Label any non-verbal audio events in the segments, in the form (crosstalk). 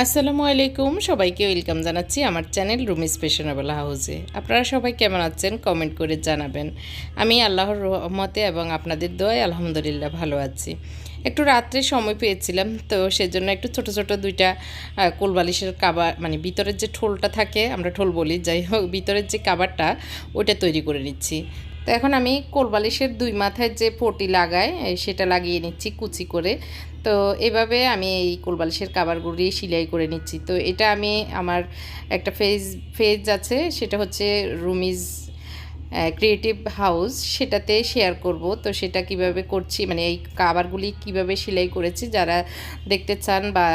আসসালামু আলাইকুম। সবাইকে ওয়েলকাম জানাচ্ছি আমার চ্যানেল রুমিস ফ্যাশনেবল হাউসে। আপনারা সবাই কেমন আছেন? কমেন্ট করে জানাবেন। আমি আল্লাহর রহমতে এবং আপনাদের দোয়ায় আলহামদুলিল্লাহ ভালো আছি। একটু রাত্রে সময় পেয়েছিলাম, তো সেজন্য একটু ছোট ছোট দুইটা কোলবালিশের কাবার মানে ভিতরের যে ঠোলটা থাকে, আমরা ঠোল বলি, যাই হোক, ভিতরের যে কাবারটা, ওইটা তৈরি করে নিচ্ছি। তো এখন আমি কোলবালিশের দুই মাথায় যে পটি লাগায় সেটা লাগিয়ে নিচ্ছি কুচি করে। তো এভাবে আমি এই কোলবালিশের কাবারগুলি সেলাই করে নিচ্ছি। তো এটা আমি আমার একটা ফেজ ফেজ আছে, সেটা হচ্ছে রুমিজ ক্রিয়েটিভ হাউস, সেটাতে শেয়ার করব। তো সেটা কীভাবে করছি মানে এই কাবারগুলি কীভাবে সেলাই করেছি, যারা দেখতে চান বা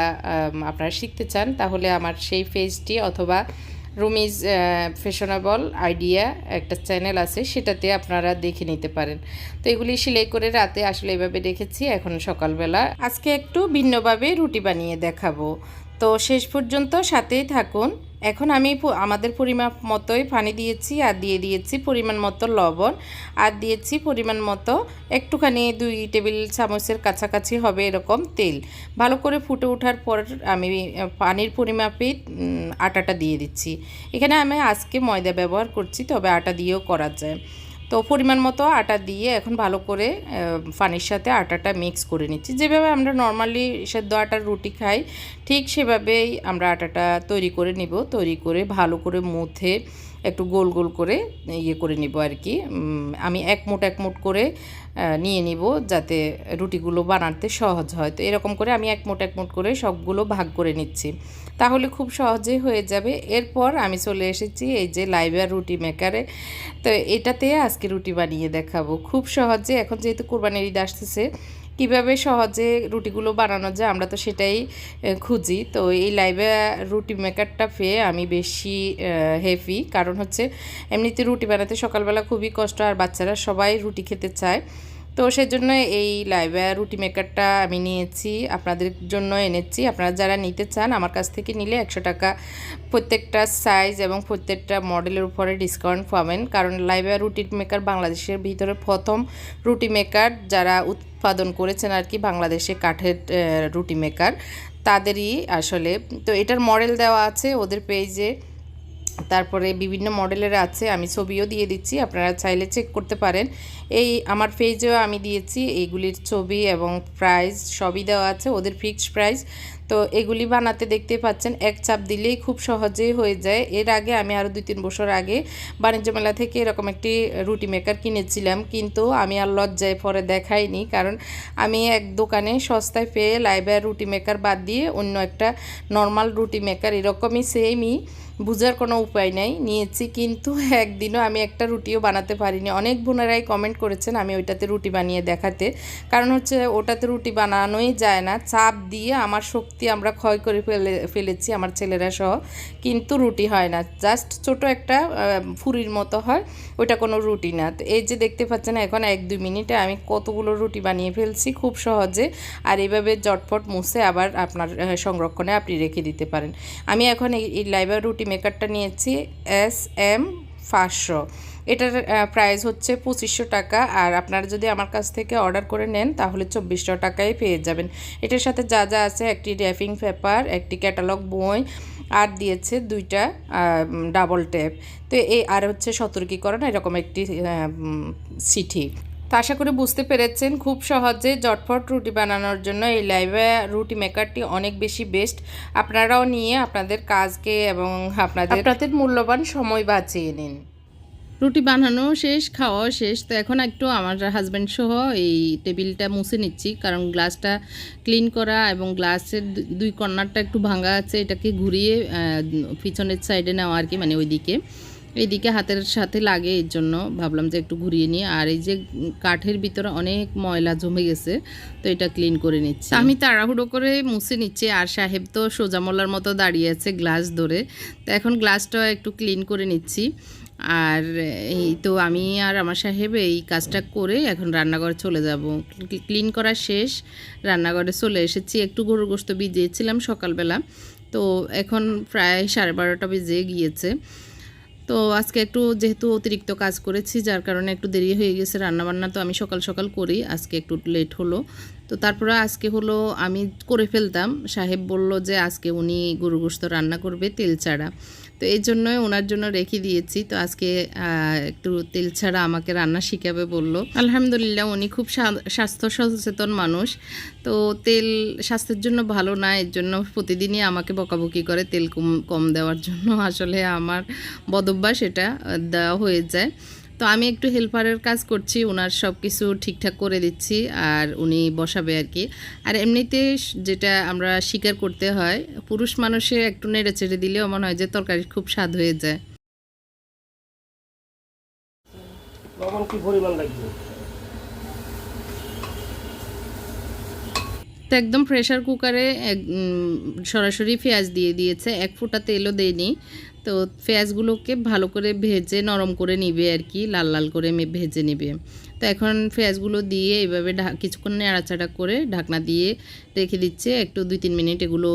আপনারা শিখতে চান, তাহলে আমার সেই ফেজটি অথবা রুমিজ ফ্যাশনেবল আইডিয়া একটা চ্যানেল আছে, সেটাতে আপনারা দেখে নিতে পারেন। তো এগুলি সেলাই করে রাতে আসলে এভাবে রেখেছি এখন সকালবেলা। আজকে একটু ভিন্নভাবে রুটি বানিয়ে দেখাবো। তো শেষ পর্যন্ত সাথেই থাকুন। এখন আমি আমাদের পরিমাপ মতোই পানি দিয়েছি আর দিয়ে দিয়েছি পরিমাণ মতো লবণ আর দিয়েছি পরিমাণ মতো একটুখানি দুই টেবিল চামচের কাছাকাছি হবে এরকম তেল। ভালো করে ফুটে ওঠার পর আমি পানির পরিমাপে আটাটা দিয়ে দিচ্ছি। এখানে আমি আজকে ময়দা ব্যবহার করছি, তবে আটা দিয়েও করা যায়। তো পরিমাণ মতো আটা দিয়ে এখন ভালো করে পানির সাথে আটাটা মিক্স করে নিচ্ছি। যেভাবে আমরা নর্মালি সেদ্ধ আটার রুটি খাই, ঠিক সেভাবেই আমরা আটাটা তৈরি করে নিব। তৈরি করে ভালো করে মুথে একটু গোল গোল করে ইয়ে করে নিব আর কি। আমি এক মুঠ এক মুঠ করে নিয়ে নিব যাতে রুটিগুলো বানাতে সহজ হয়। তো এরকম করে আমি এক মুঠ এক মুঠ করে সবগুলো ভাগ করে নিচ্ছি। তাহলে খুব সহজেই হয়ে যাবে। এরপর আমি চলে এসেছি এই যে লাইভার রুটি মেকারে তো এটাতে আজকে রুটি বানিয়ে দেখাবো। খুব সহজে, এখন যেহেতু কোরবানির ঈদ আসতেছে কীভাবে সহজে রুটিগুলো বানানো যায়, আমরা তো সেটাই খুঁজি। তো এই লাইভে রুটি মেকারটা পেয়ে আমি বেশি হেভি কারণ হচ্ছে, এমনিতে রুটি বানাতে সকালবেলা খুবই কষ্ট, আর বাচ্চারা সবাই রুটি খেতে চায়। তো সেজন্য এই লাইভে রুটি মেকারটা আমি নিয়েছি, আপনাদের জন্য এনেছি। আপনারা যারা নিতে চান, আমার কাছ থেকে নিলে একশো টাকা। প্রত্যেকটা সাইজ এবং প্রত্যেকটা মডেলের উপরে ডিসকাউন্ট পাবেন। কারণ লাইভে রুটি মেকার বাংলাদেশের ভিতরে প্রথম রুটি মেকার যারা উৎপাদন করেছেন আর কি বাংলাদেশে কাঠের রুটি মেকার তাদেরই আসলে। তো এটার মডেল দেওয়া আছে ওদের পেজে তারপরে বিভিন্ন মডেলের আছে, আমি ছবিও দিয়ে দিচ্ছি, আপনারা চাইলে চেক করতে পারেন। এই আমার পেজেও আমি দিয়েছি, এইগুলির ছবি এবং প্রাইস সবই দেওয়া আছে, ওদের ফিক্সড প্রাইস তো এগুলি বানাতে দেখতে পাচ্ছেন, এক চাপ দিলেই খুব সহজেই হয়ে যায়। এর আগে আমি আরও দুই তিন বছর আগে বাণিজ্য মেলা থেকে এরকম একটি রুটি মেকার কিনেছিলাম, কিন্তু আমি আর লজ্জায় পরে দেখাইনি, কারণ আমি এক দোকানে সস্তায় পেয়ে লাইবার রুটি মেকার বাদ দিয়ে অন্য একটা নর্মাল রুটি মেকার এরকমই সেমই বুঝার কোনো উপায় নাই, নিয়েছি কিন্তু (laughs) একদিনও আমি একটা রুটিও বানাতে পারিনি। অনেক বোনেরাই কমেন্ট করেছেন আমি ওইটাতে রুটি বানিয়ে দেখাতে। কারণ হচ্ছে ওটাতে রুটি বানানোই যায় না। চাপ দিয়ে আমার শক্তি আমরা ক্ষয় করে ফেলে, ফেলেছি আমার ছেলেরা সহ। কিন্তু রুটি হয় না। জাস্ট ছোট একটা ফুরির মতো হয়, ওইটা কোনো রুটি না। এই যে দেখতে পাচ্ছেন এখন এক দুই মিনিটে আমি কতগুলো রুটি বানিয়ে ফেলছি খুব সহজে। আর এইভাবে জটপট মুছে আবার আপনার সংরক্ষণে আপনি রেখে দিতে পারেন। আমি এখন এই এই লাইবার রুটি মেকারটা নিয়েছি এস এম পাঁচশো। এটার প্রাইস হচ্ছে পঁচিশশো টাকা আর আপনারা যদি আমার কাছ থেকে অর্ডার করে নেন তাহলে চব্বিশশো টাকায় পেয়ে যাবেন। এটার সাথে যা যা আছে, একটি র্যাপিং পেপার একটি ক্যাটালগ বই আর দিয়েছে দুইটা ডাবল ট্যাপ তো এই, আর হচ্ছে সতর্কীকরণ, এরকম একটি চিঠি। তো আশা করি বুঝতে পেরেছেন খুব সহজে জটফট রুটি বানানোর জন্য এই লাইভে রুটি মেকারটি অনেক বেশি বেস্ট আপনারাও নিয়ে আপনাদের কাজকে এবং আপনাদের আপনাদের মূল্যবান সময় বাঁচিয়ে নিন। রুটি বানানো শেষ খাওয়াও শেষ। তো এখন একটু আমার হাজব্যান্ড সহ এই টেবিলটা মুছে নিচ্ছি কারণ গ্লাসটা ক্লিন করা এবং গ্লাসের দুই কর্নারটা একটু ভাঙা আছে এটাকে ঘুরিয়ে পিছনের সাইডে নেওয়া আর কি মানে ওইদিকে। এইদিকে হাতের সাথে লাগে, এর জন্য ভাবলাম যে একটু ঘুরিয়ে নিই। আর এই যে কাঠের ভিতরে অনেক ময়লা জমে গেছে, তো এটা ক্লিন করে নিচ্ছি। আমি তাড়াহুড়ো করে মুছে নিচ্ছি। আর সাহেব তো সোজা মোল্লার মতো দাঁড়িয়ে আছে গ্লাস ধরে। তো এখন গ্লাসটা একটু ক্লিন করে নিচ্ছি। আর এই তো আমি আর আমার সাহেব এই কাজটা করে এখন রান্নাঘরে চলে যাব। ক্লিন করা শেষ। রান্নাঘরে চলে এসেছি। একটু গরুর গোস্ত ভিজিয়েছিলাম সকালবেলা। তো এখন প্রায় সাড়ে বারোটা বেজে গিয়েছে। তো আজকে একটু যেহেতু অতিরিক্ত কাজ করেছি, যার কারণে একটু দেরি হয়ে গেছে রান্নাবান্না, তো আমি সকাল সকাল করি, আজকে একটু লেট হলো। তো তারপরে আজকে হলো আমি করে ফেলতাম, সাহেব বলল যে আজকে উনি গরু গোস্ত রান্না করবে তেল ছাড়া। তো এই জন্যই ওনার জন্য রেখে দিয়েছি। তো আজকে একটু তেল ছাড়া আমাকে রান্না শিখাবে বলল। আলহামদুলিল্লাহ উনি খুব স্বাস্থ্য সচেতন মানুষ। তো তেল স্বাস্থ্যের জন্য ভালো না, এর জন্য প্রতিদিনই আমাকে বকাবকি করে তেল কম কম দেওয়ার জন্য। আসলে আমার বদভ্যাস এটা দেওয়া হয়ে যায়। তো আমি একটু হেল্পারের কাজ করছি ওনার সব কিছু ঠিকঠাক করে দিচ্ছি আর উনি বসাবে আর কি। আর এমনিতে যেটা আমরা স্বীকার করতে হয় পুরুষ মানুষে একটু নেড়ে চেড়ে দিলেও মনে হয় যে তরকারি খুব স্বাদ হয়ে যায়। লবণ কি পরিমাণ লাগবে? তো একদম প্রেশার কুকারে সরাসরি পেঁয়াজ দিয়ে দিয়েছে এক ফোঁটা তেলও দেয়নি তো পেঁয়াজগুলোকে ভালো করে ভেজে নরম করে নিবে আর কি, লাল লাল করে ভেজে নিবে। তো এখন পেঁয়াজগুলো দিয়ে এইভাবে কিছুক্ষণ নাড়াচাড়া করে ঢাকনা দিয়ে রেখে দিচ্ছে। একটু দুই তিন মিনিট এগুলো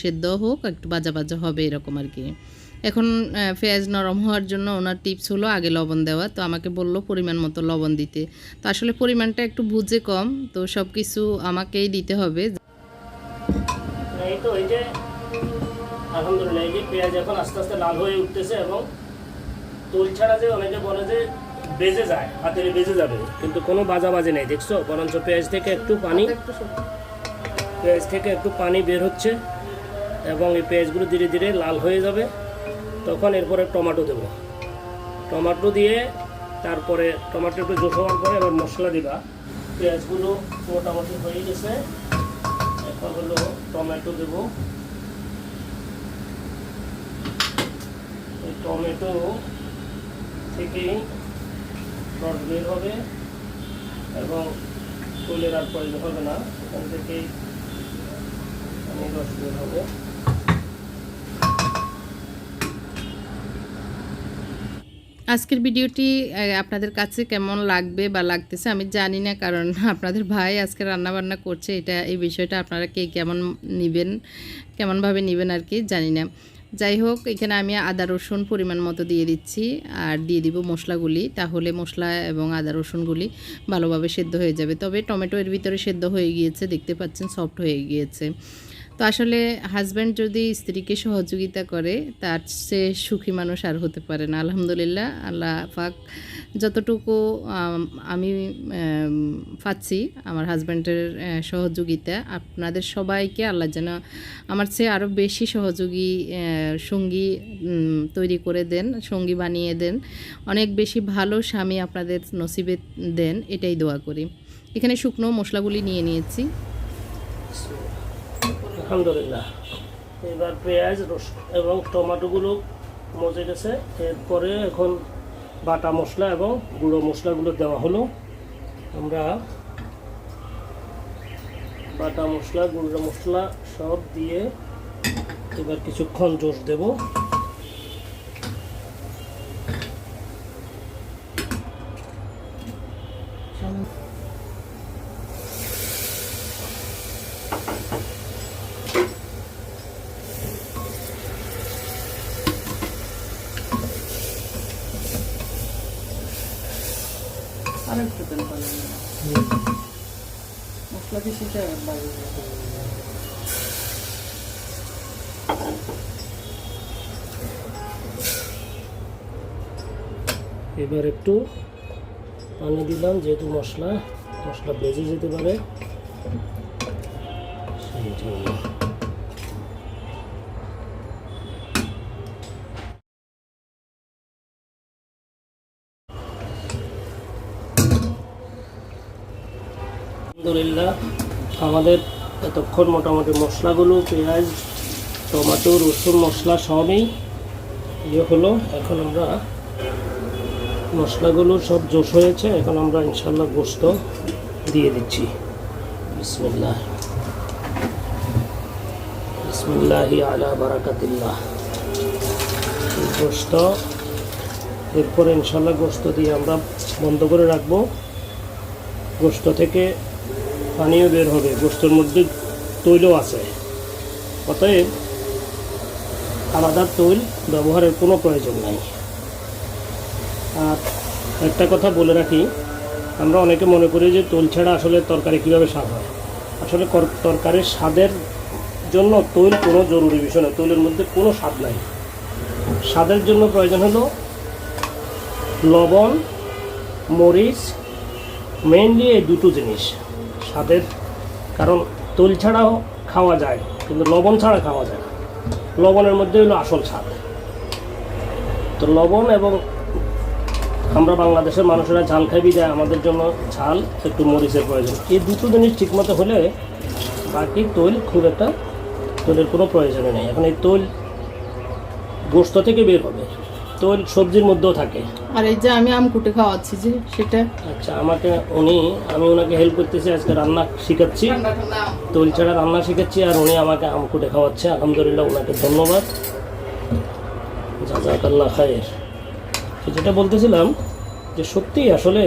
সেদ্ধ হোক, একটু বাজা বাজা হবে এরকম আর কি। এখন পেঁয়াজ নরম হওয়ার জন্য ওনার টিপস হলো আগে লবণ দেওয়া। তো আমাকে বলল পরিমাণ মতো লবণ দিতে। তো আসলে পরিমাণটা একটু বুঝে কম। তো সব কিছু আমাকেই দিতে হবে। তো, এই যে আলহামদুলিল্লাহ এই যে পেঁয়াজ এখন আস্তে আস্তে লাল হয়ে উঠতেছে এবং তোল ছাড়া যে অনেকে বলে যে বেজে যায় হাতের বেজে যাবে কিন্তু কোনো বাজা বাজে নেই দেখছ? বরঞ্চ পেঁয়াজ থেকে একটু পানি পেঁয়াজ থেকে একটু পানি বের হচ্ছে এবং এই পেঁয়াজগুলো ধীরে ধীরে লাল হয়ে যাবে। তখন এরপরে টমেটো দেবো। টমাটো দিয়ে তারপরে টমেটো একটু জোশ হওয়ার পরে এবার মশলা দিবা। পেঁয়াজগুলো মোটামুটি হয়ে গেছে। এখন হলো টমেটো দেব। টমেটো থেকেই রস বের হবে এবং তৈলের আর প্রয়োজন হবে না। থেকেই পানি রস বের হবে। আজকের ভিডিওটি আপনাদের কাছে কেমন লাগবে বা লাগতেছে আমি জানি না, কারণ আপনাদের ভাই আজকে রান্না বান্না করছে, এটা, এই বিষয়টা আপনারা কে কেমন নেবেন, কেমনভাবে নেবেন আর কি জানি না। যাই হোক, এখানে আমি আদা, রসুন পরিমাণ মতো দিয়ে দিচ্ছি আর দিয়ে দিব মশলাগুলি। তাহলে মশলা এবং আদা, রসুনগুলি ভালোভাবে সেদ্ধ হয়ে যাবে। তবে টমেটো এর ভিতরে সেদ্ধ হয়ে গিয়েছে, দেখতে পাচ্ছেন, সফট হয়ে গিয়েছে। তো আসলে হাজব্যান্ড যদি স্ত্রীকে সহযোগিতা করে তার সে সুখী মানুষ আর হতে পারে না। আলহামদুলিল্লাহ আল্লাহ পাক যতটুকু আমি আম, পাচ্ছি আমার হাজব্যান্ডের সহযোগিতা। আপনাদের সবাইকে আল্লাহ যেন আমার চেয়ে আরও বেশি সহযোগী সঙ্গী তৈরি করে দেন সঙ্গী বানিয়ে দেন। অনেক বেশি ভালো স্বামী আপনাদের নসিবে দেন এটাই দোয়া করি। এখানে শুকনো মশলাগুলি নিয়ে নিয়েছি। আলহামদুলিল্লাহ। এবার পেঁয়াজ, রসুন এবং টমেটোগুলো মজে গেছে। এরপরে এখন বাটা মশলা এবং গুঁড়ো মশলাগুলো দেওয়া হলো। আমরা বাটা মশলা, গুঁড়ো মশলা সব দিয়ে এবার কিছুক্ষণ জোশ দেব। আর একটু তেল পাবেন মশলা বেশি লাগে এবার একটু পানি দিলাম, যেহেতু মশলা মশলা বেজে যেতে পারে। সেই জন্য। আলহামদুলিল্লাহ, আমাদের এতক্ষণ মোটামুটি মশলাগুলো, পেঁয়াজ, টমেটো, রসুন, মশলা সবই ইয়ে হলো। এখন আমরা মশলাগুলো সব জোশ হয়েছে, এখন আমরা ইনশাল্লাহ গোস্ত দিয়ে দিচ্ছি। বিসমিল্লাহ। বিসমিল্লাহি আলা বারাকাতিল্লাহ। গোস্ত, এরপরে ইনশাল্লাহ গোস্ত দিয়ে আমরা বন্ধ করে রাখব। গোস্ত থেকে পানিও বের হবে গোস্তর মধ্যে তৈলও আছে। অতএব আলাদা তৈল ব্যবহারের কোনো প্রয়োজন নাই। আর একটা কথা বলে রাখি, আমরা অনেকে মনে করি যে তৈল ছাড়া আসলে তরকারি কীভাবে স্বাদ হয়। আসলে তরকারির স্বাদের জন্য তৈল কোনো জরুরি বিষয় না, তৈলের মধ্যে কোনো স্বাদ নাই। স্বাদের জন্য প্রয়োজন হলো লবণ, মরিচ, মেইনলি এই দুটো জিনিস। স্বাদের। কারণ তৈল ছাড়াও খাওয়া যায়, কিন্তু লবণ ছাড়া খাওয়া যায় না। লবণের মধ্যে হলো আসল স্বাদ। তো লবণ এবং আমরা বাংলাদেশের মানুষেরা ঝাল খাই, বিদায়। আমাদের জন্য ঝাল, একটু মরিচের প্রয়োজন। এই দুটো জিনিস ঠিকমতো হলে বাকি তৈল খুব একটা তৈলের কোনো প্রয়োজনে নেই। এখন এই তৈল গোস্ত থেকে বের হবে। তৈল সবজির মধ্যেও থাকে? আর এই যে আমি আম কুটে খাওয়াচ্ছি যে সেটা আচ্ছা আমাকে উনি আমি ওনাকে হেল্প করতেছি আজকে রান্না শিখাচ্ছি। তৈল ছাড়া রান্না শিখাচ্ছি আর উনি আমাকে আম কুটে খাওয়াচ্ছে। আলহামদুলিল্লাহ ওনাকে ধন্যবাদ। জাজাকাল্লাহ খায়ের। যেটা বলতেছিলাম যে সত্যি আসলে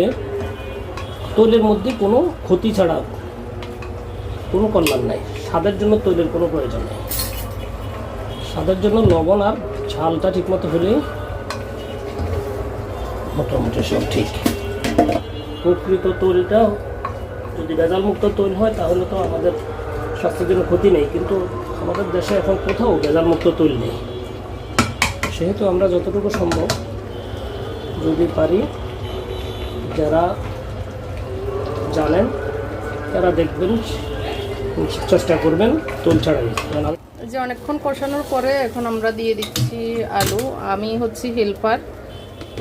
তৈলের মধ্যে কোনো ক্ষতি ছাড়া কোনো কল্যাণ নাই। স্বাদের জন্য তৈলের কোনো প্রয়োজন নেই। স্বাদের জন্য লবণ আর ঝালটা ঠিকমতো হলেই মোটামুটি সব ঠিক। প্রকৃত তৈলটাও যদি ভেজাল মুক্ত তৈল হয় তাহলে তো আমাদের স্বাস্থ্যের জন্য ক্ষতি নেই। কিন্তু আমাদের দেশে এখন কোথাও ভেজাল মুক্ত তৈল নেই। সেহেতু আমরা যতটুকু সম্ভব যদি পারি যারা জানেন তারা দেখবেন চেষ্টা করবেন তৈল ছাড়াই। যে অনেকক্ষণ কষানোর পরে এখন আমরা দিয়ে দিচ্ছি আলু। আমি হচ্ছি হেল্পার।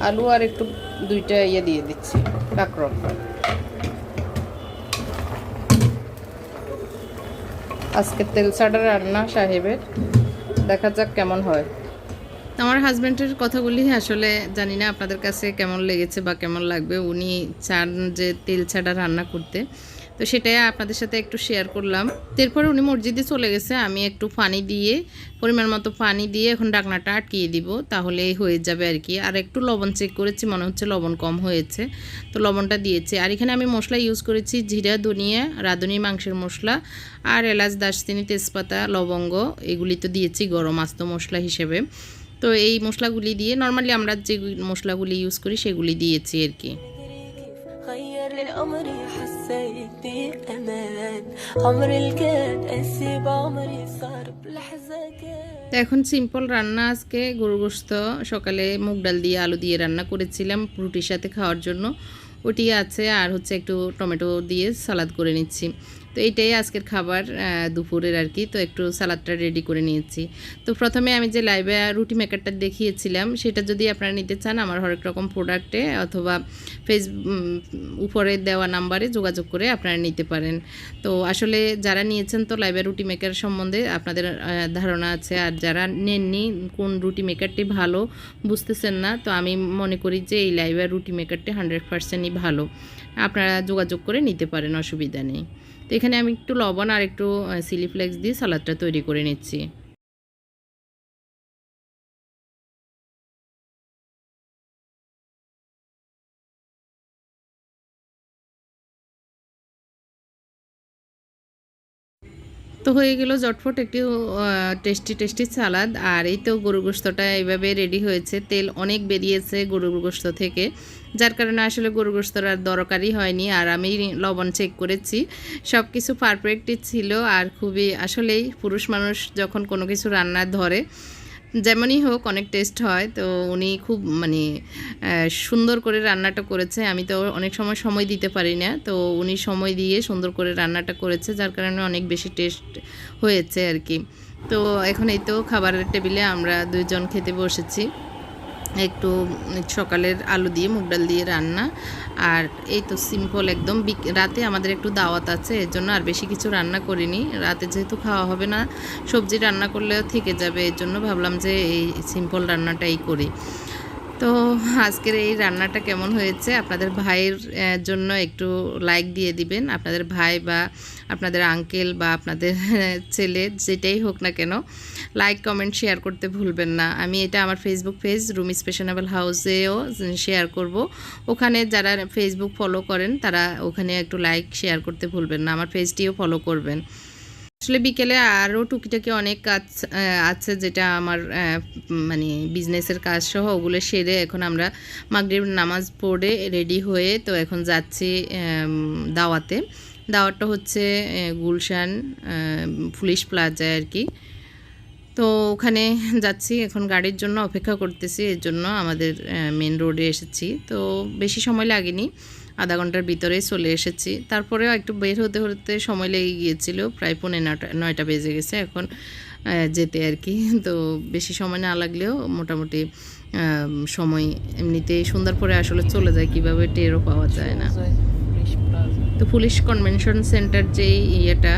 আলু আর একটু দুইটা ইয়ে দিয়ে দিচ্ছি, কাঁকরোল। আজকে তেল ছাড়া রান্না সাহেবের। দেখা যাক কেমন হয়। আমার হাজব্যান্ডের কথাগুলি আসলে জানি না, আপনাদের কাছে কেমন লেগেছে বা কেমন লাগবে। উনি চান যে তেল ছাড়া রান্না করতে। তো সেটাই আপনাদের সাথে একটু শেয়ার করলাম। এরপরে উনি মসজিদে চলে গেছে, আমি একটু পানি দিয়ে, পরিমাণ মতো পানি দিয়ে এখন ডাকনাটা আটকিয়ে দিব, তাহলে হয়ে যাবে আর কি। আর একটু লবণ চেক করেছি, মনে হচ্ছে লবণ কম হয়েছে, তো লবণটা দিয়েছি। আর এখানে আমি মশলা ইউজ করেছি, জিরা, ধনিয়া, রাঁধুনি, মাংসের মশলা, আর এলাচ, দারচিনি, তেজপাতা, লবঙ্গ, এগুলি তো দিয়েছি গরম আস্ত মশলা হিসেবে। তো এই মশলাগুলি দিয়ে নর্মালি আমরা যে মশলাগুলি ইউজ করি, সেগুলি দিয়েছি আর কি। غير الأمر حسيتني أمان عمر الكاد قاسي بعمري صار بلحظة كان তো এখন সিম্পল রান্না আজকে গরু গোস্ত সকালে মুগ ডাল দিয়ে আলু দিয়ে রান্না করেছিলাম রুটির সাথে খাওয়ার জন্য ওটি আছে আর হচ্ছে একটু টমেটো দিয়ে সালাদ করে নিচ্ছি তো এইটাই আজকের খাবার দুপুরের আর কি। তো একটু সালাদটা রেডি করে নিয়েছি। তো প্রথমে আমি যে লাইভে রুটি মেকারটা দেখিয়েছিলাম, সেটা যদি আপনারা নিতে চান, আমার হরেক রকম প্রোডাক্টে অথবা ফেস উপরে দেওয়া নাম্বারে যোগাযোগ করে আপনারা নিতে পারেন। তো আসলে যারা নিয়েছেন তো লাইভে রুটি মেকার সম্বন্ধে আপনাদের ধারণা আছে। আর যারা নেননি, কোন রুটি মেকারটি ভালো বুঝতেছেন না, তো আমি মনে করি যে এই লাইভে রুটি মেকারটি হান্ড্রেড পার্সেন্টই ভালো। আপনারা যোগাযোগ করে নিতে পারেন, অসুবিধা নেই। তো এখানে আমি একটু লবণ আর একটু সিলি ফ্লেক্স দিয়ে সালাদটা তৈরি করে নিচ্ছি। তো হয়ে গেল জটফট একটু টেস্টি টেস্টি সালাদ। আর এই তো গরু গোস্তটা এইভাবে রেডি হয়েছে। তেল অনেক বেরিয়েছে গরুর গোস্ত থেকে। যার কারণে আসলে গরু গোস্তর আর দরকারই হয়নি, আর আমি লবণ চেক করেছি। সব কিছু পারফেক্টই ছিল, আর খুবই আসলেই পুরুষ মানুষ যখন কোনো কিছু রান্না ধরে, যেমনই হোক অনেক টেস্ট হয়, তো উনি খুব মানে সুন্দর করে রান্নাটা করেছে। আমি তো অনেক সময় সময় দিতে পারি না, তো উনি সময় দিয়ে সুন্দর করে রান্নাটা করেছে, যার কারণে অনেক বেশি টেস্ট হয়েছে আর কি। তো এখন এই তো খাবারের টেবিলে আমরা দুইজন খেতে বসেছি। একটু সকালের আলু দিয়ে, মুগ ডাল দিয়ে রান্না। আর এই তো সিম্পল একদম রাতে আমাদের একটু দাওয়াত আছে, এর জন্য আর বেশি কিছু রান্না করিনি। রাতে যেহেতু খাওয়া হবে না, সবজি রান্না করলেও থেকে যাবে, এর জন্য ভাবলাম যে এই সিম্পল রান্নাটাই করি। তো আজকের এই রান্নাটা কেমন হয়েছে? আপনাদের ভাইয়ের জন্য একটু লাইক দিয়ে দিবেন। আপনাদের ভাই বা আপনাদের আঙ্কেল বা আপনাদের ছেলে যেটাই হোক না কেন লাইক কমেন্ট শেয়ার করতে ভুলবেন না। আমি এটা আমার ফেসবুক পেজ রুমি স্পেশনেবল হাউসেও শেয়ার করব। ওখানে যারা ফেসবুক ফলো করেন, তারা ওখানে একটু লাইক শেয়ার করতে ভুলবেন না। আমার পেজটিও ফলো করবেন। আসলে বিকেলে আরও টুকিটাকি অনেক কাজ আছে যেটা আমার মানে বিজনেসের কাজ সহ ওগুলো সেরে এখন আমরা মাগরিব নামাজ পড়ে রেডি হয়ে তো এখন যাচ্ছি দাওয়াতে। দাওয়াতটা হচ্ছে গুলশান পুলিশ প্লাজায় আর কি তো ওখানে যাচ্ছি, এখন গাড়ির জন্য অপেক্ষা করতেছি, এর জন্য আমাদের মেন রোডে এসেছি। তো বেশি সময় লাগেনি। আধা ঘণ্টার ভিতরেই চলে এসেছি। তারপরেও একটু বের হতে হতে সময় লেগে গিয়েছিল। প্রায় পৌনে নটা নয়টা বেজে গেছে এখন যেতে আর কি। (laughs) তো বেশি সময় না লাগলেও মোটামুটি সময় এমনিতেই সুন্দর করে আসলে চলে যায়। কীভাবে টেরও পাওয়া যায় না। তো পুলিশ কনভেনশন সেন্টার যেই ইয়েটা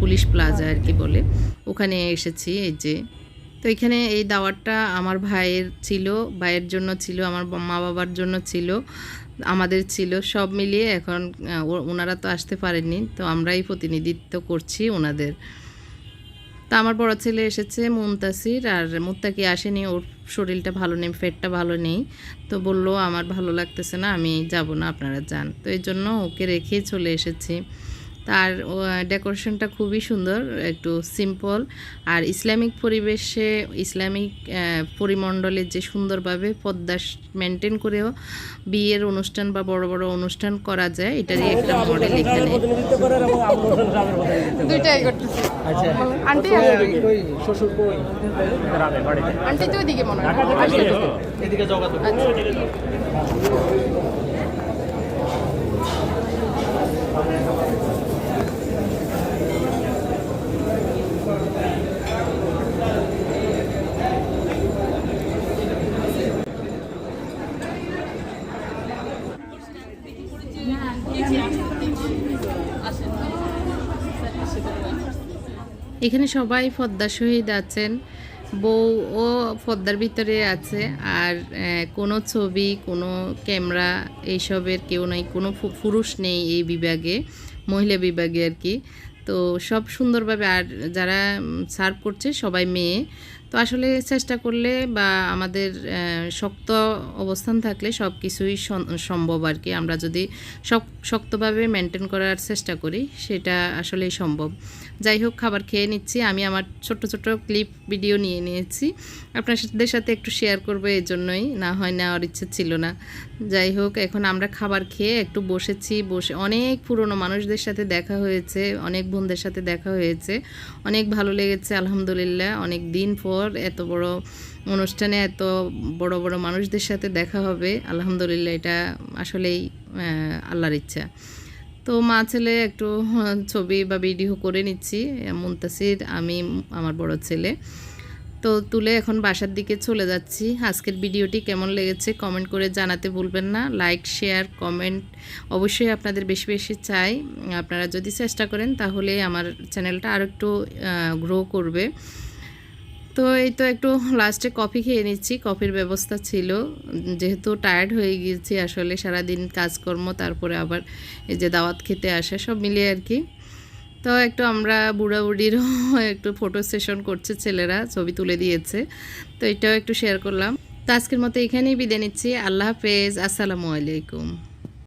পুলিশ প্লাজা আর কি বলে ওখানে এসেছি। এই যে তো এখানে এই দাওয়াতটা আমার ভাইয়ের ছিল, ভাইয়ের জন্য ছিল, আমার মা বাবার জন্য ছিল, আমাদের ছিল, সব মিলিয়ে এখন ওনারা তো আসতে পারেননি, তো আমরাই প্রতিনিধিত্ব করছি ওনাদের। তা আমার বড় ছেলে এসেছে মুমতাসির আর মুত্তাকি আসেনি, ওর শরীরটা ভালো নেই, পেটটা ভালো নেই, তো বলল, আমার ভালো লাগতেছে না, আমি যাব না, আপনারা যান। তো এই জন্য ওকে রেখেই চলে এসেছি। তার ডেকোরেশনটা খুবই সুন্দর একটু সিম্পল। আর ইসলামিক পরিবেশে ইসলামিক পরিমণ্ডলে যে সুন্দরভাবে পদ্মা মেনটেন করেও বিয়ের অনুষ্ঠান বা বড় বড় অনুষ্ঠান করা যায় এটারই একটা মডেল এখানে। দুইটাই করতেছি। আচ্ছা। আন্টি শ্বশুর কই? আন্টি তো ওইদিকে মনে হয়। ঢাকা থেকে তো। হলো। এদিকে যোগাযোগ এখানে সবাই পদ্মা শহীদ আছেন। বউ ও পদ্মার ভিতরে আছে আর কোনো ছবি, কোনো ক্যামেরা এইসবের কেউ নেই, কোনো পুরুষ নেই এই বিভাগে, মহিলা বিভাগে আর কি। তো সব সুন্দরভাবে আর যারা সার্ভ করছে সবাই মেয়ে। তো আসলে চেষ্টা করলে বা আমাদের শক্ত অবস্থান থাকলে সব কিছুই সম্ভব আর কি। আমরা যদি শক্তভাবে মেনটেন করার চেষ্টা করি, সেটা আসলেই সম্ভব। যাই হোক, খাবার খেয়ে নিচ্ছি। আমি আমার ছোট ছোট ক্লিপ ভিডিও নিয়ে নিয়েছি। আপনাদের সাথে একটু শেয়ার করব, এই জন্যই। না হয় নেওয়ার ইচ্ছে ছিল না। যাই হোক, এখন আমরা খাবার খেয়ে একটু বসেছি। বসে অনেক পুরনো মানুষদের সাথে দেখা হয়েছে, অনেক বোনদের সাথে দেখা হয়েছে। অনেক ভালো লেগেছে, আলহামদুলিল্লাহ। অনেক দিন পর এত বড় অনুষ্ঠানে এত বড় বড় মানুষদের সাথে দেখা হবে। আলহামদুলিল্লাহ, এটা আসলেই আল্লাহর ইচ্ছা। তো মা ছেলে একটু ছবি বা ভিডিও করে নিচ্ছি মুন্তাসির, আমি, আমার বড় ছেলে। তো তুলে এখন বাসার দিকে চলে যাচ্ছি। আজকের ভিডিওটি কেমন লেগেছে কমেন্ট করে জানাতে ভুলবেন না। লাইক শেয়ার কমেন্ট অবশ্যই আপনাদের বেশি বেশি চাই। আপনারা যদি চেষ্টা করেন তাহলে আমার চ্যানেলটা আরও একটু গ্রো করবে। তো এই তো একটু লাস্টে কফি খেয়ে নিচ্ছি। কফির ব্যবস্থা ছিল। যেহেতু টায়ার্ড হয়ে গিয়েছি আসলে সারাদিন কাজকর্ম, তারপরে আবার এই যে দাওয়াত খেতে আসা, সব মিলিয়ে আর কি। তো একটু আমরা বুড়া বুড়িরও (laughs) একটু ফটো সেশন করছে ছেলেরা, ছবি তুলে দিয়েছে। তো এটাও একটু শেয়ার করলাম। তো আজকের মতো এখানেই বিদায় নিচ্ছি। আল্লাহ হাফেজ। আসসালামু আলাইকুম।